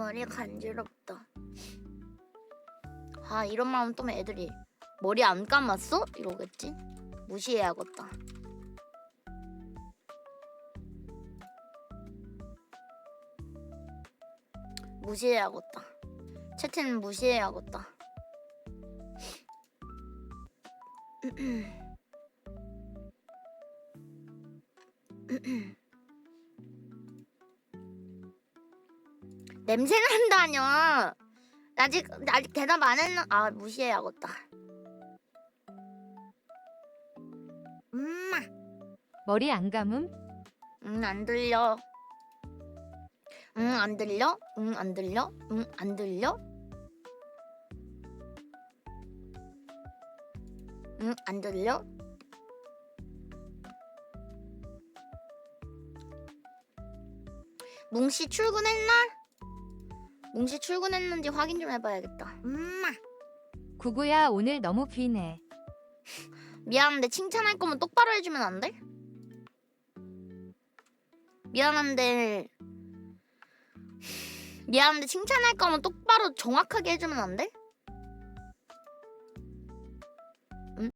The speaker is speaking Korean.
머리 간지럽다. 아 이런 말 하면 또 애들이 머리 안 감았어? 이러겠지? 무시해야겠다. 무시해야겠다. 채팅은 무시해야겠다. 냄새 난다뇨. 아직 아직 대답 안 했나? 아 무시해야겠다. 엄마, 머리 안 감음? 응안 들려. 응안 들려? 응안 들려? 응안 들려? 응안 들려? 뭉씨 출근했나? 뭉씨 출근했는지 확인 좀 해봐야겠다. 엄마. 구구야 오늘 너무 귀네. 미안한데 칭찬할 거면 똑바로 해주면 안 돼? 미안한데 미안한데 칭찬할 거면 똑바로 정확하게 해주면 안 돼?